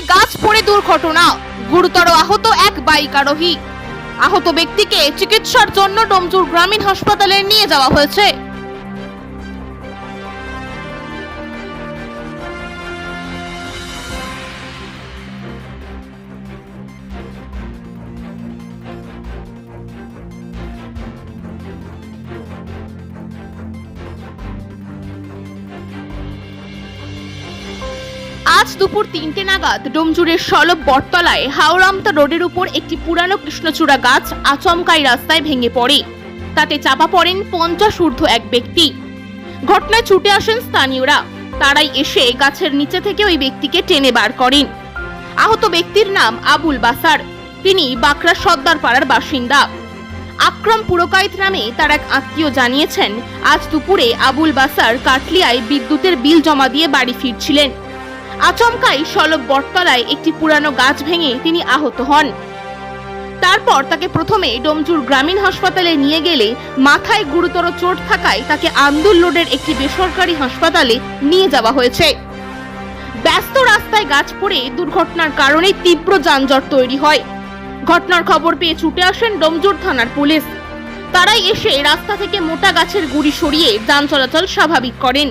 রাস্তায় গাছ পড়ে দুর্ঘটনা। গুরুতর আহত এক বাইক আরোহী আহত ব্যক্তিকে চিকিৎসার জন্য ডোমজুর গ্রামীণ হাসপাতালে নিয়ে যাওয়া হয়েছে। দুপুর তিনটে নাগাদ ডোমজুরের সলব বটতলায় হাওড়ামতা রোডের উপর একটি পুরানো কৃষ্ণচূড়া গাছ আচমকাই রাস্তায় ভেঙে পড়ে। তাতে চাপা পড়েন পঞ্চাশ ঊর্ধ্ব এক ব্যক্তি। ঘটনায় ছুটে আসেন স্থানীয়রা। তারাই এসে গাছের নিচে থেকে ওই ব্যক্তিকে টেনে বার করেন। আহত ব্যক্তির নাম আবুল বাসার। তিনি বাঁকড়া সর্দার পাড়ার বাসিন্দা। আক্রম পুরকাইত নামে তার এক আত্মীয় জানিয়েছেন, আজ দুপুরে আবুল বাসার কাটলিয়ায় বিদ্যুতের বিল জমা দিয়ে বাড়ি ফিরছিলেন। আচমকাই সলব বটতলায় একটি পুরানো গাছ ভেঙে তিনি আহত হন। তারপর তাকে প্রথমে ডোমজুর গ্রামীণ হাসপাতালে নিয়ে গেলে মাথায় গুরুতর চোট থাকায় তাকে আন্দুল রোডের একটি বেসরকারি হাসপাতালে নিয়ে যাওয়া হয়েছে। ব্যস্ত রাস্তায় গাছ পড়ে দুর্ঘটনার কারণে তীব্র যানজট তৈরি হয়। ঘটনার খবর পেয়ে ছুটে আসেন ডোমজুর থানার পুলিশ। তারাই এসে রাস্তা থেকে মোটা গাছের গুড়ি সরিয়ে যান চলাচল স্বাভাবিক করেন।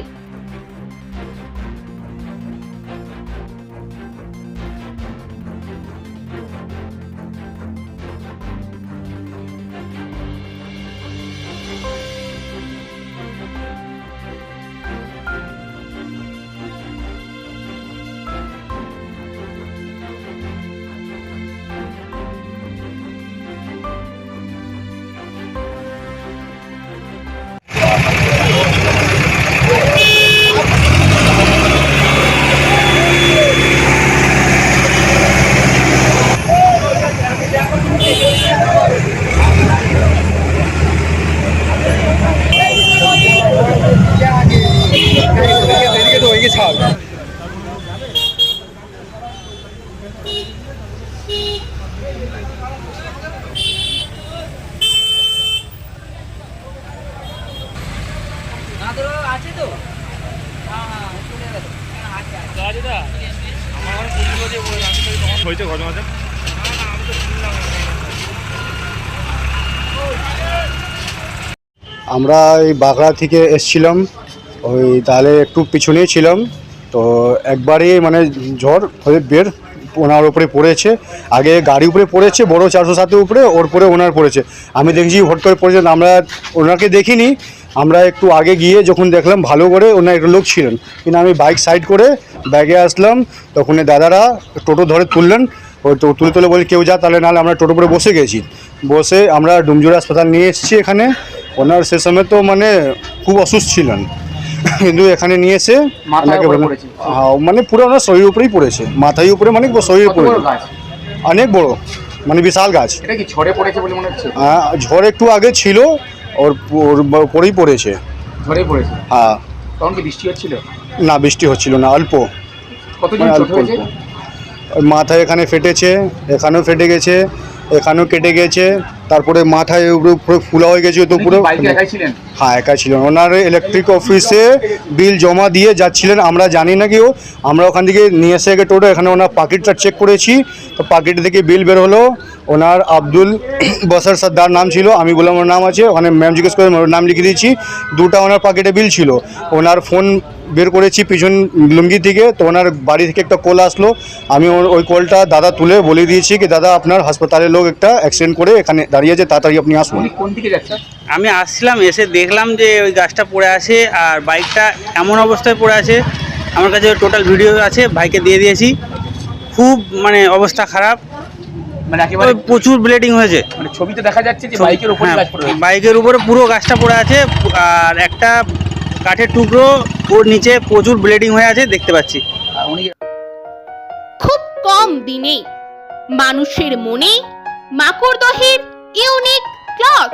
হয়েছে ঘটনাটা আমরা এই বাগড়া থেকে এসছিলাম। ওই তাহলে একটু পিছনেই ছিলাম। তো একবারই মানে ঝড় হয়ে বের ওনার উপরে পড়েছে। আগে গাড়ি উপরে পড়েছে, বড় চারশো সাতের উপরে, ওর পরে ওনার পড়েছে। আমি দেখছি হট করে পড়েছেন আমরা ওনাকে দেখিনি। আমরা একটু আগে গিয়ে যখন দেখলাম, ভালো করে ওনার একটা লোক ছিলেন। কিন্তু আমি বাইক সাইড করে ব্যাগে আসলাম, তখন দাদারা টোটো ধরে তুললেন। ওই তো তুলে তুলে বলি কেউ যা, তাহলে নাহলে আমরা টোটো করে বসে গেছি। বসে আমরা ডুমজুর হাসপাতাল নিয়ে এসেছি এখানে। ওনার সে সময় তো মানে খুব অসুস্থ ছিলেন। কিন্তু এখানে নিয়ে এসে মাথার ওনাকে উপরে বললাম- পড়েছে? হ্যাঁ, মানে পুরো ওনার শরীর উপরেই পড়েছে। মাথায় উপরে মানে শরীর উপরে। অনেক বড় মানে বিশাল গাছ। ঝড়ে হ্যাঁ, ঝড় একটু আগে ছিল ওর পরেই পড়েছে। হ্যাঁ। বৃষ্টি হচ্ছিল? না বৃষ্টি হচ্ছিল না অল্প। মানে অল্প মাথায় এখানে ফেটেছে এখানেও ফেটে গেছে। এখানেও কেটে গেছে তারপরে মাথায় পুরো ফুলা হয়ে গেছে তো পুরো। হ্যাঁ একা ছিলেন ওনার ইলেকট্রিক অফিসে বিল জমা দিয়ে যাচ্ছিলেন আমরা জানি না কেউ আমরা ওখান থেকে নিয়ে এসে গিয়ে টোটো এখানে ওনার পাকিটটা চেক করেছি তো পাকিট থেকে বিল বের হলো। ওনার আব্দুল বসার সর্দার নাম ছিল আমি বললাম ওর নাম আছে ওখানে ম্যাম জিজ্ঞেস করে নাম লিখে দিয়েছি। দুটা ওনার পাকেটে বিল ছিল। ওনার ফোন বের করেছি পিছন লুঙ্গি থেকে তো ওনার বাড়ি থেকে একটা কল আসলো। আমি ওর- ওই কলটা দাদা তুলে বলে দিয়েছি কি দাদা আপনার হাসপাতালের লোক একটা অ্যাক্সিডেন্ট করে এখানে দাঁড়িয়ে আছে তাড়াতাড়ি আপনি আসুন। কোন দিকে যাচ্ছে আমি আসছিলাম এসে দেখলাম যে ওই গাছটা পড়ে আছে আর বাইকটা এমন অবস্থায় পড়ে আছে। আমার কাছে টোটাল ভিডিও আছে বাইকে দিয়ে দিয়েছি। খুব মানে অবস্থা খারাপ। মানে একেবারে প্রচুর ব্লিডিং হয়েছে। মানে ছবিতে দেখা যাচ্ছে যে বাইকের উপরে হ্যাঁ, গাছ পড়ে বাইকের উপরে পুরো গাছটা পড়ে আছে আর একটা কাঠের টুকরো ওর নিচে প্রচুর ব্লিডিং হয়ে আছে, দেখতে পাচ্ছি। খুব কম দিনে মানুষের মনে মাকড়দহের ইউনিক ক্লথ।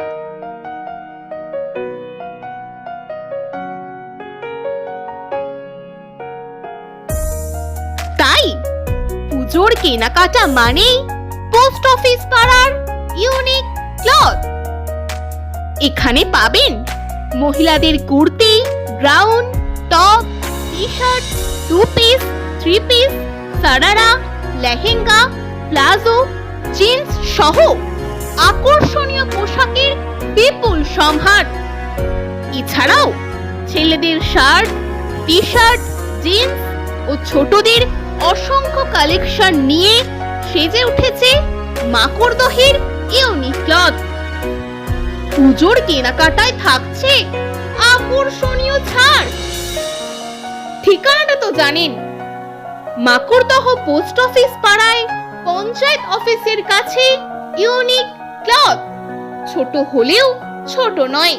তাই পুজোর কেনাকাটা মানেই পোস্ট অফিস পাড়ার ইউনিক ক্লথ। এখানে পাবেন মহিলাদের kurti, gown top T shirt two piece three piece sharara lehenga, palazzo jeans সহ আকর্ষণীয় পোশাকের বিপুল সম্ভার। এছাড়াও ছেলেদের শার্ট টি শার্ট জিন্স ও ছোটদের অসংখ্য কালেকশন নিয়ে সেজে উঠেছে মাকড়দহের ইউনিক ক্লথ। পুজোর কেনাকাটায় থাকছে আকর্ষণীয় ছাড়। ঠিকানাটা তো জানেন। মাকড়দহ পোস্ট অফিস পাড়ায় পঞ্চায়েত অফিসের কাছে ইউনিক ক্লথ। ছোট হলেও ছোট নয়।